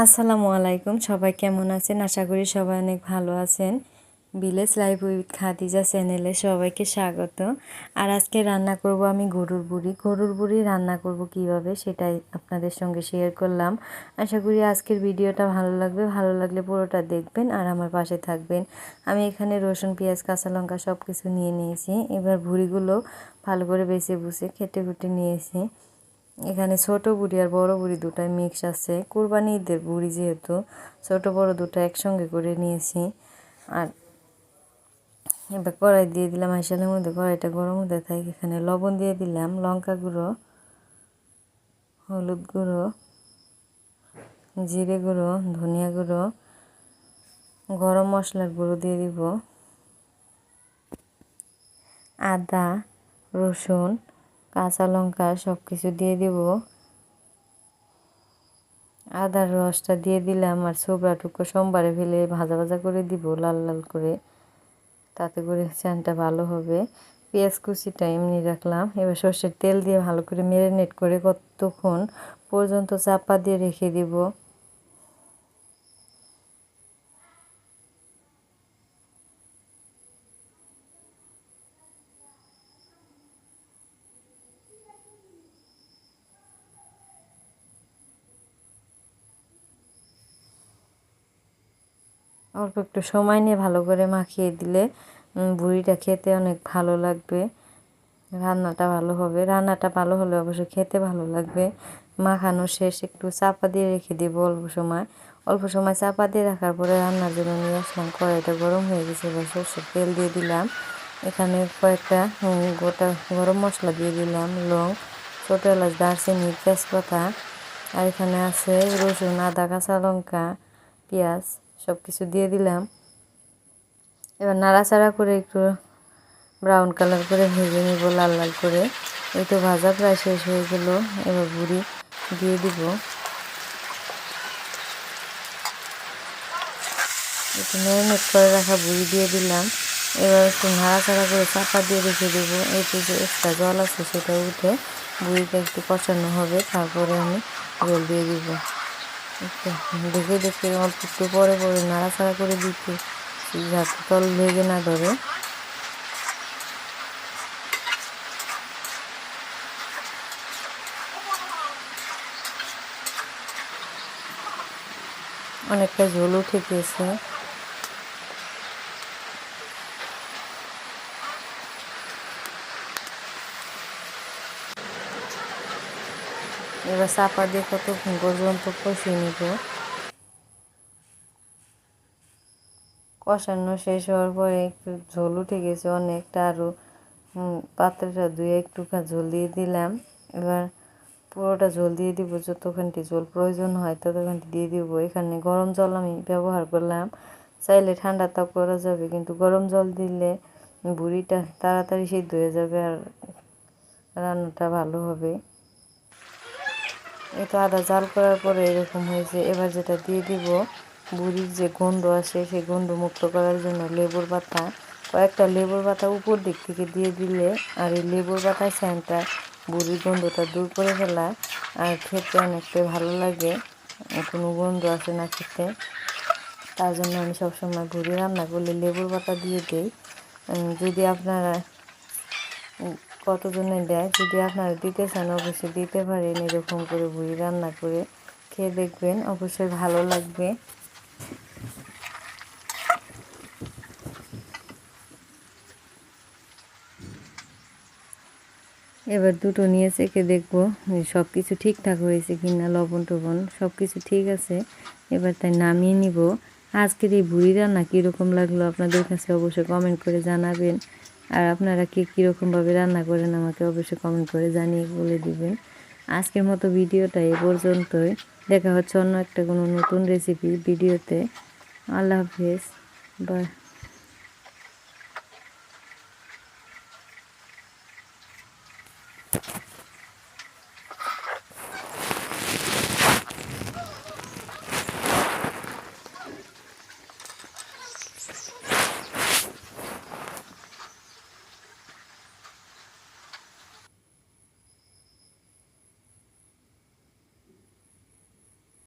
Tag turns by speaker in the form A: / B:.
A: আসসালামু আলাইকুম। সবাই কেমন আছেন? আশা করি সবাই অনেক ভালো আছেন। ভিলেজ লাইফ উইথ খাদিজা চ্যানেলে সবাইকে স্বাগত। আর আজকে রান্না করব আমি গরুর বুড়ি। গরুর বুড়ি রান্না করব কীভাবে সেটাই আপনাদের সঙ্গে শেয়ার করলাম। আশা করি আজকের ভিডিওটা ভালো লাগবে। ভালো লাগলে পুরোটা দেখবেন আর আমার পাশে থাকবেন। আমি এখানে রসুন, পেঁয়াজ, কাঁচা লঙ্কা সব কিছু নিয়ে নিয়েছি। এবার ভুড়িগুলো ভালো করে বেছে বুঝে খেটে খুটে নিয়েছি। এখানে ছোট বুড়ি আর বড় বুড়ি দুটাই মিক্স আছে। কোরবানি ঈদের বুড়ি যেহেতু, ছোট বড় দুটো একসঙ্গে করে নিয়েছি। আর এবার কড়াই দিয়ে দিলাম আইসালের মধ্যে, কড়াইটা গরম হতে থাকে। এখানে লবণ দিয়ে দিলাম লঙ্কা গুঁড়ো, হলুদ গুঁড়ো, জিরে গুঁড়ো, ধনিয়া গুঁড়ো, গরম মশলার গুঁড়ো দিয়ে দিব। আদা, রসুন কাঁচা লঙ্কা সব কিছু দিয়ে দিব। আদার রসটা দিয়ে দিলাম আর ছোবড়াটুকু সোমবারে ফেলে ভাজা ভাজা করে দিব লাল লাল করে। তাতে করে চানটা ভালো হবে। পেঁয়াজ কুচিটা এমনি রাখলাম। এবার সর্ষের তেল দিয়ে ভালো করে ম্যারিনেট করে কতক্ষণ পর্যন্ত চাপা দিয়ে রেখে দিব। অল্প একটু সময় নিয়ে ভালো করে মাখিয়ে দিলে বুড়িটা খেতে অনেক ভালো লাগবে। রান্নাটা ভালো হবে। রান্নাটা ভালো হলে অবশ্যই খেতে ভালো লাগবে। মাখানো শেষ, একটু চাপা দিয়ে রেখে দিব অল্প সময়। অল্প সময় চাপা দিয়ে রাখার পরে রান্নার জন্য নিয়ে আসলাম, কড়াইটা গরম হয়ে গেছে, এবার সর্ষের তেল দিয়ে দিলাম। এখানে কয়েকটা গোটা গরম মশলা দিয়ে দিলাম, লং, ছোটো এলাচ, দারচিনি, তেজপাতা, আর এখানে আছে রসুন, আদা, কাঁচা লঙ্কা, পেঁয়াজ। সব কিছু দিয়ে দিলাম। এবার নাড়াচাড়া করে একটু ব্রাউন কালার করে ভেজে নেব লাল লাল করে। এই তো ভাজা প্রায় শেষ হয়ে গেল। এবার বুড়ি দিয়ে দিব। একটু ম্যারিনেট করে রাখা বুড়ি দিয়ে দিলাম। এবার একটু নাড়াচাড়া করে চাপা দিয়ে রেখে দেবো। একটু যে এক্সট্রা জল আছে সেটা উঠে বুড়িটা একটু কষানো হবে। তারপরে আমি জল দিয়ে দিব। দেখে দেখে আমার একটু পরে পরে নাড়াচাড়া করে দিতে। যাতে তল লেগে না ধরে। অনেকটা ঝোল উঠে এবার চাপা দিয়ে কতক্ষণ পর্যন্ত কষিয়ে নিব? কষানো শেষ হওয়ার পরে একটু ঝোল উঠে গেছে অনেকটা আরও পাত্রটা ধুয়ে একটু ঝোল দিয়ে দিলাম। এবার পুরোটা ঝোল দিয়ে দিব, যতখানটি ঝোল প্রয়োজন হয় ততখানটি দিয়ে দিব। এখানে গরম জল আমি ব্যবহার করলাম। চাইলে ঠান্ডা তাপ করা যাবে, কিন্তু গরম জল দিলে বুড়িটা তাড়াতাড়ি সিদ্ধ হয়ে যাবে আর রান্নাটা ভালো হবে। তো আদা জাল করার পরে এরকম হয়েছে। এবার যেটা দিয়ে দিব, বুড়ির যে গন্ধ আসে, সেই গন্ধ মুক্ত করার জন্য লেবুর পাতা। কয়েকটা লেবুর পাতা উপর দিক থেকে দিয়ে দিলে আর এই লেবুর পাতা স্যানটা বুড়ির গন্ধটা দূর করে ফেলায় আর খেতে অনেকটা ভালো লাগে। কোনো গন্ধ আসে না খেতে। তার জন্য আমি সবসময় বুড়ি রান্না করলে লেবুর পাতা দিয়ে দিই। যদি আপনারা কতজনে দেয়? যদি আপনারা দিতে চান, অবশ্যই দিতে পারেন। এরকম করে বুড়ি রান্না করে খেয়ে দেখবেন। অবশ্যই ভালো লাগবে। এবার দুটো নিয়ে চেখে দেখব সব কিছু ঠিকঠাক হয়েছে কি না লবণ টবণ সব কিছু ঠিক আছে। এবার তাই নামিয়ে নিব। আজকের এই বুড়ি রান্না কীরকম লাগল আপনাদের কাছে অবশ্যই কমেন্ট করে জানাবেন। আর আপনারা কে কীরকমভাবে রান্না করেন আমাকে অবশ্যই কমেন্ট করে জানিয়ে বলে দিবেন। আজকের মতো ভিডিওটা এ পর্যন্তই। দেখা হচ্ছে অন্য একটা কোনো নতুন রেসিপি ভিডিওতে। আল্লাহ হাফেজ। বাই